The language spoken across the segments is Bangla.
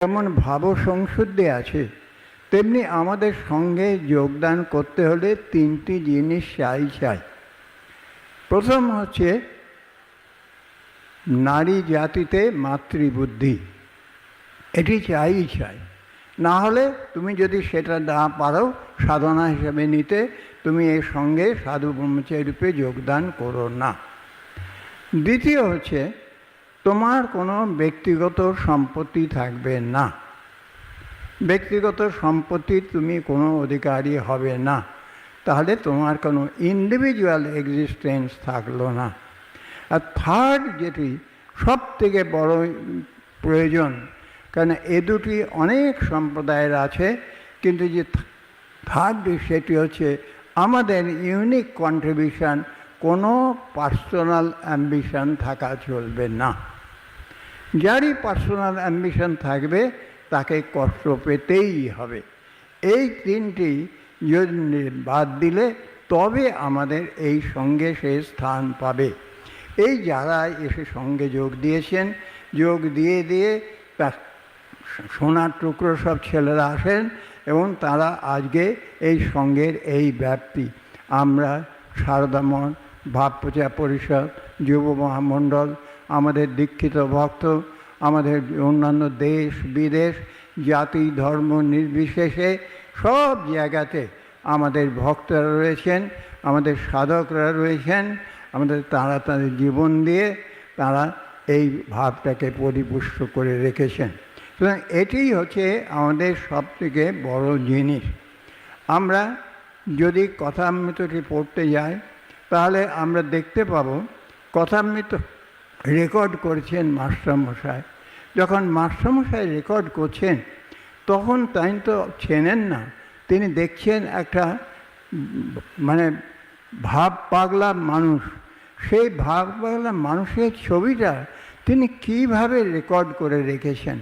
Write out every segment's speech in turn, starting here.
যেমন ভাব সংশুদ্ধি আছে, তেমনি আমাদের সঙ্গে যোগদান করতে হলে তিনটি জিনিস চাই চাই। প্রথম হচ্ছে, নারী জাতিতে মাতৃবুদ্ধি। এটি চাই চাই। না হলে তুমি যদি সেটা না পারো, সাধনা হিসেবে নিতে তুমি এর সঙ্গে সাধু ব্রহ্মচারী রূপে যোগদান করো না। দ্বিতীয় হচ্ছে তোমার কোনো ব্যক্তিগত সম্পত্তি থাকবে না। ব্যক্তিগত সম্পত্তির তুমি কোনো অধিকারী হবে না। তাহলে তোমার কোনো ইন্ডিভিজুয়াল এক্সিস্টেন্স থাকল না। আর থার্ড যেটি সব থেকে বড় প্রয়োজন কারণ এ দুটি অনেক সম্প্রদায়ের আছে, কিন্তু যে থার্ড সেটি হচ্ছে আমাদের ইউনিক কন্ট্রিবিউশন কোনো পার্সোনাল অ্যাম্বিশন থাকা চলবে না। যারই পার্সোনাল অ্যাম্বিশন থাকবে, তাকে কষ্ট পেতেই হবে। এই তিনটি যদি বাদ দিলে, তবে আমাদের এই সঙ্গে সে স্থান পাবে। এই যারা এসে সঙ্গে যোগ দিয়েছেন, যোগ দিয়ে দিয়ে তার সোনার টুকরো সব ছেলেরা আসেন এবং তারা আজকে এই সঙ্গের এই ব্যাপ্তি। আমরা সারদামন ভাবপ্রচার পরিষদ, যুব মহামণ্ডল আমাদের দীক্ষিত ভক্ত, আমাদের অন্যান্য দেশ, বিদেশ, জাতি, ধর্ম নির্বিশেষে সব জায়গাতে আমাদের ভক্তরা রয়েছেন, আমাদের সাধকরা রয়েছেন, আমাদের তারা তাদের জীবন দিয়ে তারা এই ভাবটাকে পরিপুষ্ট করে রেখেছেন। সুতরাং এটিই হচ্ছে আমাদের সবথেকে বড় জিনিস। আমরা যদি কথামৃতটি পড়তে যাই, তাহলে আমরা দেখতে পাব, কথামৃত রেকর্ড করেছেন মাস্টারমশাই। যখন মাস্টারমশাই রেকর্ড করছেন, তখন তাই তো চেনেন না, তিনি দেখছেন একটা মানে ভাব পাগলা মানুষ। সেই ভাব পাগলা মানুষের ছবিটা তিনি কীভাবে রেকর্ড করে রেখেছেন?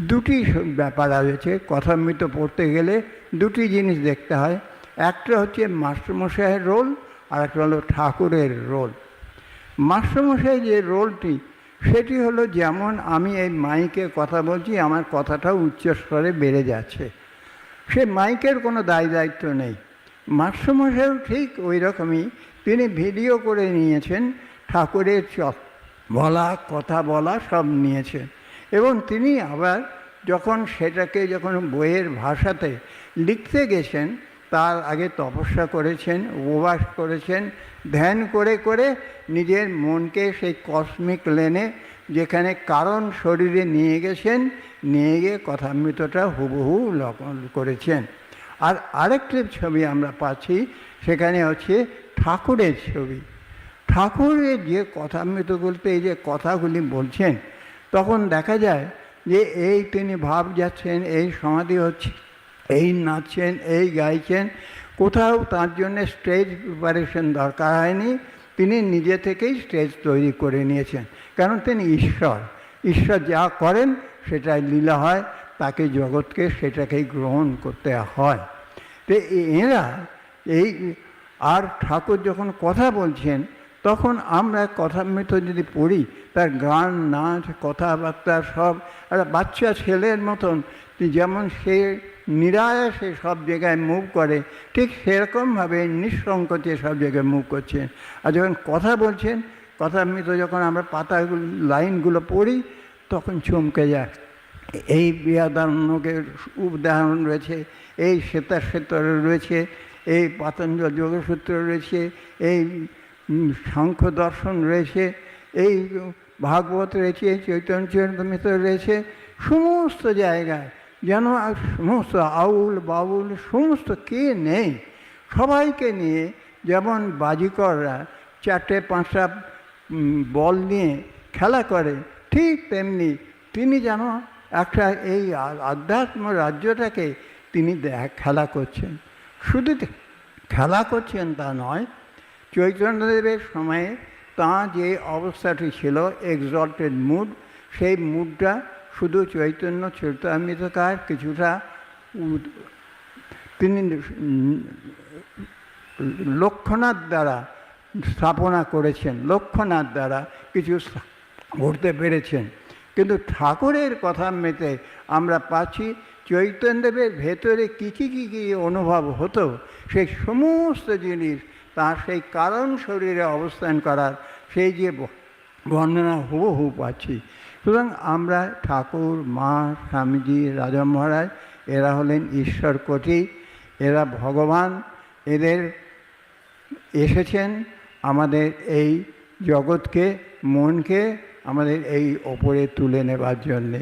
দুটি ব্যাপার রয়েছে, কথামৃত পড়তে গেলে দুটি জিনিস দেখতে হয়। একটা হচ্ছে মাস্টারমশাইয়ের রোল আর একটা হলো ঠাকুরের রোল মাস্টারমশাই যে রোলটি, সেটি হলো যেমন আমি এই মাইকে কথা বলছি, আমার কথাটাও উচ্চস্তরে বেড়ে যাচ্ছে। সে মাইকের কোনো দায় দায়িত্ব নেই। মাস্টারমশাইও ঠিক ওই রকমই তিনি ভিডিও করে নিয়েছেন, ঠাকুরের চক বলা, কথা বলা সব নিয়েছেন। এবং তিনি আবার যখন সেটাকে যখন বইয়ের ভাষাতে লিখতে গেছেন তার আগে তপস্যা করেছেন, উপবাস করেছেন, ধ্যান করে করে নিজের মনকে সেই কসমিক লেনে যেখানে কারণ শরীরে নিয়ে গেছেন, নিয়ে গিয়ে কথামৃতটা হুবহু লক্ষণ করেছেন। আর আরেকটি ছবি আমরা পাচ্ছি, সেখানে হচ্ছে ঠাকুরের ছবি। ঠাকুরের যে কথামৃতগুলোতে এই যে কথাগুলি বলছেন, তখন দেখা যায় যে এই তিনি ভাব যাচ্ছেন এই সমাধি হচ্ছে এই নাচছেন, এই গাইছেন। কোথাও তার জন্য স্টেজ প্রিপারেশন দরকার হয়নি। তিনি নিজে থেকেই স্টেজ তৈরি করে নিয়েছেন। কারণ তিনি ঈশ্বর। ঈশ্বর যা করেন, সেটাই লীলা হয়। তাকে জগৎকে সেটাকেই গ্রহণ করতে হয়। তো এরা এই আর ঠাকুর যখন কথা বলছেন, তখন আমরা কথামৃত যদি পড়ি, তার গান, নাচ, কথাবার্তা সব, একটা বাচ্চা ছেলের মতন যেমন সে নিরায়াসে সব জায়গায় মুভ করে, ঠিক সেরকমভাবে নিঃসংকোচে সব জায়গায় মুভ করছেন আর যখন কথা বলছেন কথামৃত যখন আমরা পাতাগুলো, লাইনগুলো পড়ি, তখন চমকে যায়। এই বিয়াদারণ্যকের উদাহরণ রয়েছে, এই শ্বেতার শ্বেতরে রয়েছে, এই পাতঞ্জল যোগসূত্র রয়েছে, এই সাংখ্য দর্শন রয়েছে, এই ভাগবত রয়েছে, চৈতন্য চরিতমিত রয়েছে, সমস্ত জায়গায় যেন সমস্ত আউল বাউল, সমস্ত কে নেই? সবাইকে নিয়ে যেমন বাজিকররা চারটে, পাঁচটা বল নিয়ে খেলা করে, ঠিক তেমনি তিনি যেন একটা এই আধ্যাত্ম রাজ্যটাকে তিনি খেলা করছেন। শুধু খেলা করছেন তা নয়, চৈতন্যদেবের সময়ে তাঁর যে অবস্থাটি ছিল এক্সল্টেড মুড সেই মুডটা শুধু চৈতন্য চৈতামৃতকার কিছুটা তিনি লক্ষ্যনাথ দ্বারা স্থাপনা করেছেন লক্ষ্যনাথ দ্বারা কিছু করতে পেরেছেন। কিন্তু ঠাকুরের কথা মেতে আমরা পাচ্ছি চৈতন্যদেবের ভেতরে কী কী কী কী অনুভব হতো, সেই সমস্ত জিনিস তার সেই কারণ শরীরে অবস্থান করার সেই যে বর্ণনা হুবহু পাচ্ছি। সুতরাং আমরা ঠাকুর, মা, স্বামীজি, রাজা মহারাজ, এরা হলেন ঈশ্বর কোটি এরা ভগবান, এদের এসেছেন আমাদের এই জগৎকে, মনকে, আমাদের এই ওপরে তুলে নেবার জন্যে।